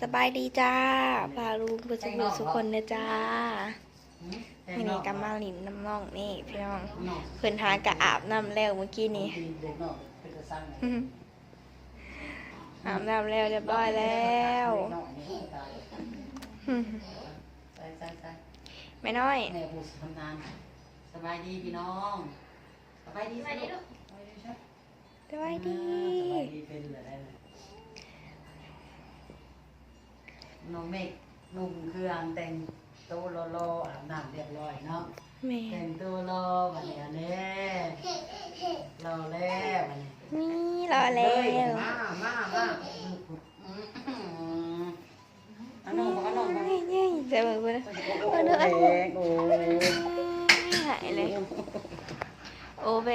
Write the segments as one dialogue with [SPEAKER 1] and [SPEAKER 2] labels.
[SPEAKER 1] สบายดีจ้าพาลุงเพื่อนสุขสุขคนนะจ้าวันนี้กำมาลินน้ำน่องนี่พี่น้องเพื่อนหากะอาบน้ำแล้วเมื่อกี้นี้
[SPEAKER 2] เด็กนอกเป็นกระสัง
[SPEAKER 1] อื้อหืออาบน้ำแล้วเรียบร้อยแล้ว
[SPEAKER 2] เด็กนอกนี่ตาย
[SPEAKER 1] อื้อหือ
[SPEAKER 2] ตายตายตาย
[SPEAKER 1] แม่น้อย
[SPEAKER 2] แม่ผู้ทำงานสบายดีพี่น้องสบายดีสบายดีลูก
[SPEAKER 1] สบายดี
[SPEAKER 2] สบายดีเป็นอะไร นะน้องเมฆนุ่มเครื่องแต่งตัวรอๆอาบน้ำเรียบร้อยเนาะ
[SPEAKER 1] แม่
[SPEAKER 2] แต่งตัวรอวันนี้อันนี้รอแล้ววันนี้
[SPEAKER 1] นี่รอแล้ว
[SPEAKER 2] มามามาอันน้องบอกอันน้องบอก
[SPEAKER 1] เฮ้ยเฮ้ยเจะเบิ่งเบิ่งนะ
[SPEAKER 2] โอ้เด็กโอ้
[SPEAKER 1] หายเลยโอเบ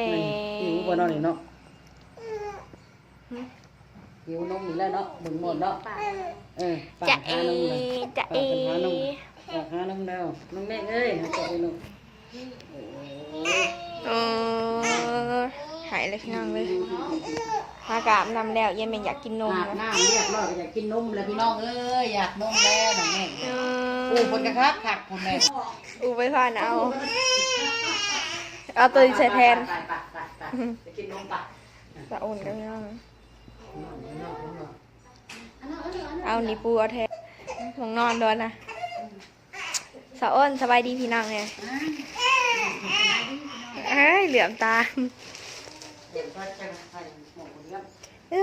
[SPEAKER 2] หิวบ่เนาะนี่เนาะ หิวนมนี่แล้วเนาะบึงหมดเนาะเออ
[SPEAKER 1] จะเอ
[SPEAKER 2] หานมเลย
[SPEAKER 1] จะเอ
[SPEAKER 2] หานมปากหานมแล้วน้องแม่เอ้ยหาจับไปลูก
[SPEAKER 1] เออหายเลยพี่น้องเลยพากอาบน้ำแล้วยังไม่อยากกินนม
[SPEAKER 2] อาบ
[SPEAKER 1] นะ
[SPEAKER 2] น้ำเรียบร้อยก็อยากกินนมแล้วพี่น้องเอ้ยอยากนมแล้วน้องแม่
[SPEAKER 1] เอ
[SPEAKER 2] ปู
[SPEAKER 1] อ
[SPEAKER 2] คนกระคักขักคนแม่
[SPEAKER 1] อูไปผ่านเอา เอาตัวนี้ใส่แทน
[SPEAKER 2] ไปไปไปไปจะกินนมปะ
[SPEAKER 1] สะอุ่นกันพี่น้อง เอานี่ปูเอาแทนของนอนด้วยนะสะอ้นสบายดีพี่น้องเนี่ยเอ้ยเหลือมตา
[SPEAKER 2] เดี๋ยมดเรื่อง
[SPEAKER 1] เอ้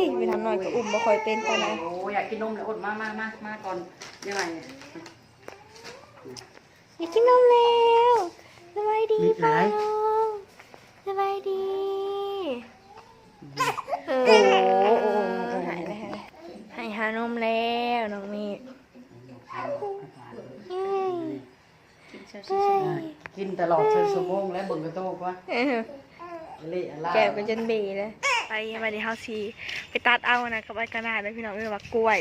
[SPEAKER 1] ยไปทำหน่อยก็อุ้มบ่ค่อยเป็นปนใด
[SPEAKER 2] โอ้อยากกินนมเลยอดมามามามาก่อนยังไง
[SPEAKER 1] อยากกินนมแล้วสบายดีป้าน้องสบายดีเออโอ้หายเลยหายเลยให้หานมแล้วน้องมีเอ้ยเอ้ย
[SPEAKER 2] กิน ตลอดเชิญสมงและเบิ่งกระโตกว่า
[SPEAKER 1] เออ
[SPEAKER 2] เละอะไร
[SPEAKER 1] แก้วก็จนเบเลยไปไปที่เฮาซีไปตัดเอานะกับไอ้กระดาษเลยพี่น้องเอ้ยว่ากล้วย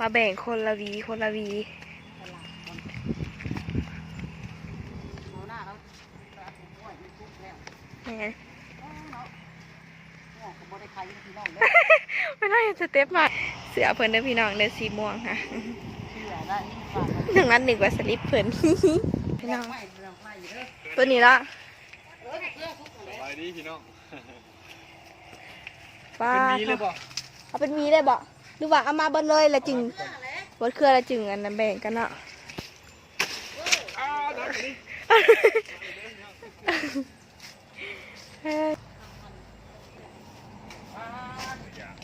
[SPEAKER 1] มาแบ่งคนละหวีคนละหวี
[SPEAKER 2] เอาหน้าแล้วปลาถุงอ้วนมันทุกแล้ว
[SPEAKER 1] แหม
[SPEAKER 2] โอ้ก็บ่ได้ใครพี่น้องเลย
[SPEAKER 1] ไม่ได้สเต็ปมาเสือเพิ่นเด้อพี่น้องเด้อสีม่วงค่ะ
[SPEAKER 2] เชื่อได้ฝากมัน
[SPEAKER 1] หนึ่งนั้นหนึ่งกว่าสลิปเพิ่น พี่น้อง
[SPEAKER 2] ไม่เรื่องไม่อยู่เด้อ
[SPEAKER 1] ตัวนี้ละ
[SPEAKER 2] เออเชื่อทุกคนเลย
[SPEAKER 3] ไปดีพี่น้อง
[SPEAKER 1] ป้า
[SPEAKER 3] เป็นมีเลยบ่
[SPEAKER 1] เอาเป็นมีได้บ่หรือว่าเอามาเบิดเลยแล้วจึงบดเครือแล้วจึงอันนั้นแบ่งกันเนาะเอ้ย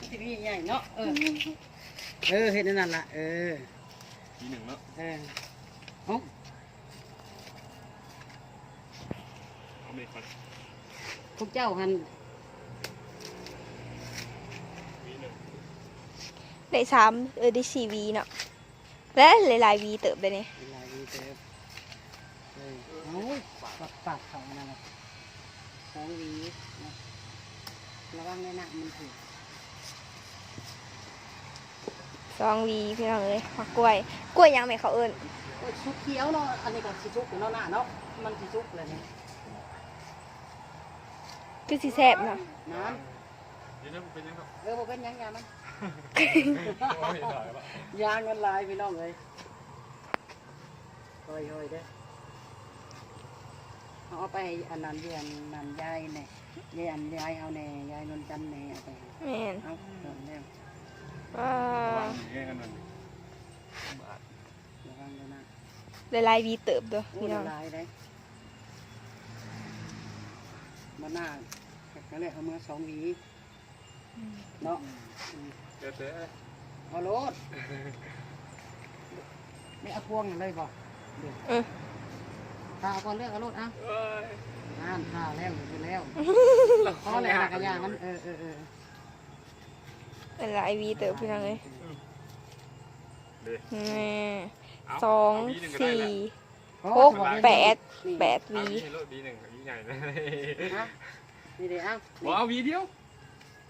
[SPEAKER 2] ทีวีใหญ่เนาะเออเออเห็นนั่นล่ะเออ
[SPEAKER 3] ทีหนึ่งเนาะ
[SPEAKER 2] เออ เอ้า
[SPEAKER 3] เอาเมฆก่อน
[SPEAKER 2] พวกเจ้าหัน
[SPEAKER 3] ทีหนึ่ง
[SPEAKER 1] ได้สามเออได้สี่วีเนาะและหลายๆวีเติบเลยเนี่ย
[SPEAKER 2] เวลาดีเต็มเออเอ้าปากปากเขานั่นแหละของหวีนะระวังในหนักมันถูก
[SPEAKER 1] สองวีพี่น้องเลยผักกล้วยกล้วยยังไม่เขาเอิญ
[SPEAKER 2] โอ้ยชุกเขียวเนาะ อันนี้ก็สิชุกเนาะหน้าเนาะ มันสิชุกเลยเนี่ย
[SPEAKER 1] คือสีแสบเนาะ
[SPEAKER 2] น้
[SPEAKER 3] เดี๋ยวนะเป็นยังไงำ
[SPEAKER 2] เออบ่เป็นหยังยามัน
[SPEAKER 3] โอ้ยถ่ายละ
[SPEAKER 2] ยางมันลายพี่น้องเลยค่อยๆเด้อเอาไปอันนั้นเรียนนันยายเนี่ยยายอันยายเอาแน่ยายนนจันทร์แน่เอาไป
[SPEAKER 1] แม่น
[SPEAKER 2] เอาเดินแล้ว
[SPEAKER 1] ว้าวา
[SPEAKER 3] งอย่างเงี้ยกันนั่นบาท
[SPEAKER 2] ระวังเลยนะ
[SPEAKER 1] หลายๆวีเติบเด้อ
[SPEAKER 2] โอ้
[SPEAKER 1] พี่น้อง
[SPEAKER 2] ลายได้ มาหน้าก็เลยเอามือสองหวีเนาะอืม
[SPEAKER 3] เจ๊เจ๊
[SPEAKER 2] เอารถไม่เอาพวงเลยบ่เดี๋ยว
[SPEAKER 1] เออ
[SPEAKER 2] ตาเอาก่อนเลือกเอารถเอา
[SPEAKER 3] เอ้ย
[SPEAKER 2] อ่านข่าวแล้วอยู่แล้ว
[SPEAKER 3] เรา
[SPEAKER 2] พอแล้วนะกระยามันเออเออเออ
[SPEAKER 1] หลายวีเติบพี่น้องเลย
[SPEAKER 3] เดี๋ยว
[SPEAKER 1] นี่
[SPEAKER 3] เอา
[SPEAKER 1] สอง
[SPEAKER 3] เาวีหนึ่ก็ได้
[SPEAKER 1] สี่
[SPEAKER 3] แล้ว
[SPEAKER 1] หกแปดแปด
[SPEAKER 3] เอา
[SPEAKER 1] วี
[SPEAKER 3] วีให้รถวีหนึ่งกับวีใหญ่นะ
[SPEAKER 2] ฮะนี่เดี๋ยวเอา
[SPEAKER 3] บ่เอาวีเดียว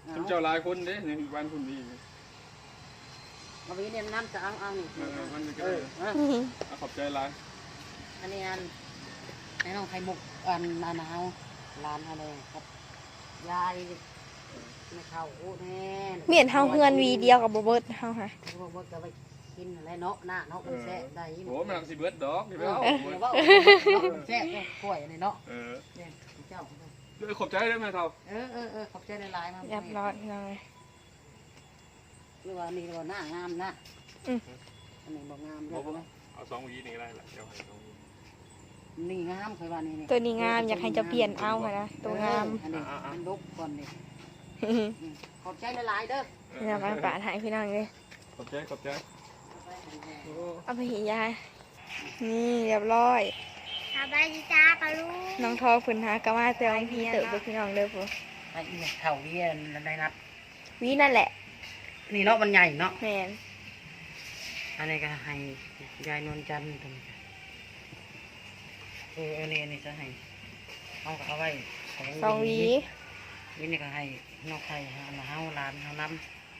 [SPEAKER 2] เอา
[SPEAKER 3] ผมเจ้าหลายคนเด้ในบ้านคุณวี
[SPEAKER 2] เอาวีเนี่ยน้ำจะเอาเอานี่
[SPEAKER 3] เออมันก็
[SPEAKER 2] เอ
[SPEAKER 3] ได้
[SPEAKER 2] อเอา
[SPEAKER 3] เอาขอบใจหลาย
[SPEAKER 2] อันนี้อันไอ้น้องไข่มุกอันอันเอาร้านอะไรครับยายไม่เข้าโอ้แน่
[SPEAKER 1] เมียนเฮาเฮือนวีเดียวกับบ่เบิดเฮาค่ะ
[SPEAKER 2] เขาบอกว่าจะไป กินอะไรเนาะหน้าเนาะมันแซ่บได้ยิ่ง
[SPEAKER 3] โอ้มันสิเบิดดอกเดี๋ยว
[SPEAKER 2] เอ
[SPEAKER 3] เอา
[SPEAKER 2] อเดี๋ยวว่าแซ่บกล้วยนี่เนาะ
[SPEAKER 3] เออ
[SPEAKER 2] เนี่ยเจ้า
[SPEAKER 3] ด้วยขอบใจได้ไหมเท่า
[SPEAKER 2] เออเออเออขอบใจหลายๆมา
[SPEAKER 1] เรียบร้อยพี่น้องเอ้ย
[SPEAKER 2] หรือว่านี่ว่าหน้างามนะ
[SPEAKER 1] อืม
[SPEAKER 2] อันนี้บ่งาม
[SPEAKER 3] บ
[SPEAKER 2] เด้
[SPEAKER 3] อ
[SPEAKER 2] อก
[SPEAKER 3] ว่าเอาสองหวีนี่ก็ได้แหละเดี๋ยวให้สองหวี
[SPEAKER 2] นี่งามเคยว่านี่นี่
[SPEAKER 1] ตัวนี้งามอยากให้เจะเปลี่ยนเอาค่ะนะตัวงาม
[SPEAKER 2] อันนี้มันลุกก่อนนี่ขอบใจหลายๆเด้อ
[SPEAKER 1] นี่นะมาปาดให้พี่น้องเลย
[SPEAKER 3] ขอบใจขอบใจโอ้
[SPEAKER 1] เอาไปหิยาย นี่เรียบร้อย
[SPEAKER 4] สบายดีจ้าปลาลูก
[SPEAKER 1] น้องทอฝืนหากะมาแต่วันพี่เติบกับพี่น้องเด้อผู้
[SPEAKER 2] ไอ้เนี่ยเท่าเวียนได้นัด
[SPEAKER 1] วีนั่นแหละ
[SPEAKER 2] นี่เนาะมันใหญ่เนาะ
[SPEAKER 1] แม่น
[SPEAKER 2] อันนี้ก็ให้ยายนวลจันทร์ตรงนี้เอออันนี้อันนี้จะให้เอาเอาไว้
[SPEAKER 1] สองหวี
[SPEAKER 2] วินี่ก็ให้นอกไข่เอามาเฮาร้านเฮาน้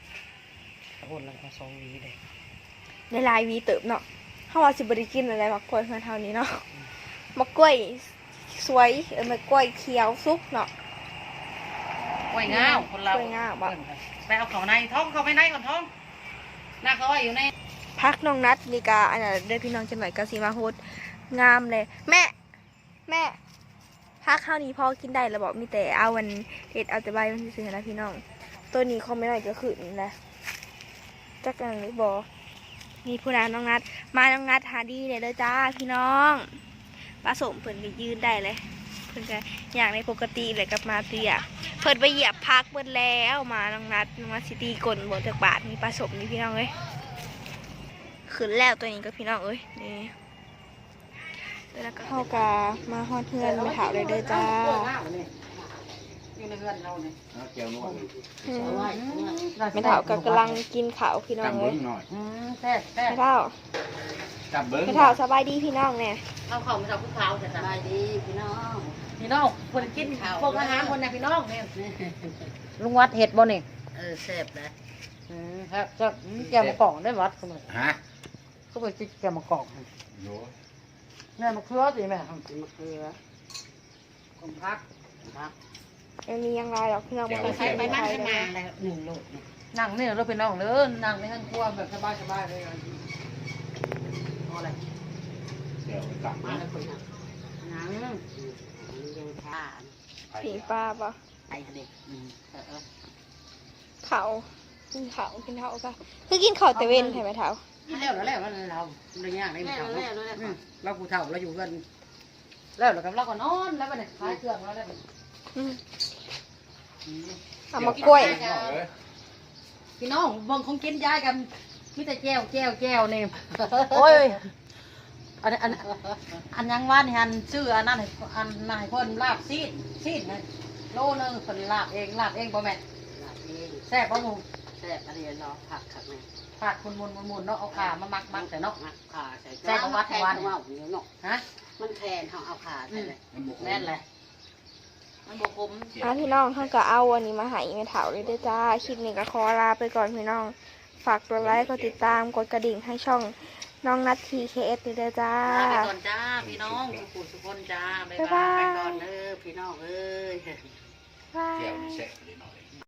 [SPEAKER 2] ำตะโอนแล้วก็สองหวีเลย
[SPEAKER 1] ในลายวีเติบเนาะเฮาว่าสิบ่ได้กินอะไรมักกล้วยเพิ่นเท่านี้เนาะมักกล้วยสวยเออมักกล้วยเขียวสุกเนาะ
[SPEAKER 2] กล้วยงาวคนเรา
[SPEAKER 1] กล้วยงาวบ่
[SPEAKER 2] ไปเอาเขาในท้องเขาไปในก่อนท้องหน้าเขาไว้อยู่ใน
[SPEAKER 1] พักน้องนัดนี่กาอันนั้นเด้อพี่น้องจังหน่อยก็สิมาโฮดงามเลย แม่ แม่พักข้าวนี้พอกินได้แล้วบอกมีแต่เอาวันเห็ดเอาแต่ใบมันซื้อๆนะพี่น้อง ตัวนี้เขาไม่ได้ก็คือนี่แหละจักกันหรือบอ มีผู้นานน้องนัด มาน้องนัดหาดีเลยเด้อจ้าพี่น้องผสมเพิ่นก็ยืนได้เลย เพิ่นก็อย่างในปกติเลยกับมาเตียเพิ่นไปเหยียบพักเบิดแล้วมาน้องนัดน้องนัดสิตีกลบนจากบาทมีผสมนี่พี่น้องเอ้ยขึ้นแล้วตัวนี้ก็พี่น้องเอ้ยนี่แล้วก็เข้ากามาฮอดเพื่อนไปถาเลยเด้อจ้า
[SPEAKER 2] อยู่ในเรือนเราเนี่ย
[SPEAKER 5] เจียวนวด
[SPEAKER 1] อืม
[SPEAKER 2] เอาไว้
[SPEAKER 1] ไม่เท่ากับกำลังกินข้าวพี่น้อง
[SPEAKER 5] จับ
[SPEAKER 1] เล
[SPEAKER 5] เบิ้
[SPEAKER 1] ย
[SPEAKER 5] งหน่อย
[SPEAKER 2] อืมแซ่บแซ่บ
[SPEAKER 1] ไม่เท่า
[SPEAKER 5] จับเบิ้ง
[SPEAKER 1] ไม่เท่าสบายดีพี่น้องเนี่ย
[SPEAKER 2] เอาเขามาจากภูเขาแต่สบายดีพี่น้องพี่น้องคนกินพวกอาหารคนเนี่ยพี่น้องเนี่ยลุงวัดเห็ดบ่นี่เออแซ่บนะอืมครับจะแกมากล่องได้วัดเขาเลย
[SPEAKER 5] ฮะ
[SPEAKER 2] ก็ไปจิกแกมากล่อง
[SPEAKER 5] โย
[SPEAKER 2] แม่มะเขือสิแม่มะเขือผมพักพัก
[SPEAKER 1] ไม่มียังไงหรอกพี่น้องมันก็
[SPEAKER 2] ใช้
[SPEAKER 1] ใช้
[SPEAKER 2] ไป
[SPEAKER 1] ไม่
[SPEAKER 2] บ้าน
[SPEAKER 1] ได้
[SPEAKER 2] ข้าง
[SPEAKER 1] เล
[SPEAKER 2] หน้ายอะไรหนึ่งโลดนั่งนี่เราเป็นน้องเด้อนั่งในห้างครัวแบบสบายๆเลยเอาอะไร
[SPEAKER 5] เดี๋ยวกลับ
[SPEAKER 2] มา
[SPEAKER 5] มา
[SPEAKER 2] แล้วคุยนั่งนั่งยังทาน
[SPEAKER 1] ผีปลาปะ
[SPEAKER 2] ไอ้เด็กเออ
[SPEAKER 1] เขากินเขากินเขาก็คือกินเขาแต่เว้นใช่ไหมเท่า
[SPEAKER 2] กินแล้วแล้วแล้วเราเราย่างได้ไหมเท่าเราผู้เท่าเราอยู่กันแล้วเรากับเราก็นอนแล้วไปเนี่ยขายเครื่องแล้วแล้ว
[SPEAKER 1] อืม เอามากล้วย
[SPEAKER 2] พี่น้องเบิ่งของกินยายกันมีแต่แก้วแก้วแก้วนี่โอ้ย อันอันอันยังว่านี่ฮันชื่ออันนั้นให้อันนายคนลาบซีดซีดนะโลนึงคนลาบเองลาบเองบ่แม่นแซ่บบ่หมู
[SPEAKER 6] แซ่บอะไรเนาะผักขักเนี่ย
[SPEAKER 2] ผัดคุณมุนมุนมุนเนาะเอาขามามักมักแต่เนาะ
[SPEAKER 6] มักขาใส่
[SPEAKER 2] แซ่บกว่าวัด
[SPEAKER 6] แทน
[SPEAKER 2] วัด
[SPEAKER 6] เขาเอาอยู่เนาะ
[SPEAKER 2] ฮะ
[SPEAKER 6] มันแทนเขาเอาขาใส่เลย
[SPEAKER 2] แน่นเลย มันบกคม
[SPEAKER 1] อะพี่น้องท่านก็เอาอันนี้มาให้ไม่เท่าเลยเด้อจ้าคลิปนี้ก็ขอลาไปก่อนพี่น้อง ฝากกดไลค์กดติดตามกดกระดิ่งให้ช่องน้องนัททีเคเอสด้วยเด้อจ้า
[SPEAKER 6] ลาไปก่อนจ้าพี่น้องทุกคนทุกคนจ้าบ๊าย
[SPEAKER 1] บ๊ายบา
[SPEAKER 6] บาย
[SPEAKER 1] ย
[SPEAKER 6] ไปก่อนเด้อพี่น้องเอ้ย
[SPEAKER 1] บาย
[SPEAKER 5] เจียวนี่แซ่บเลยหน่อย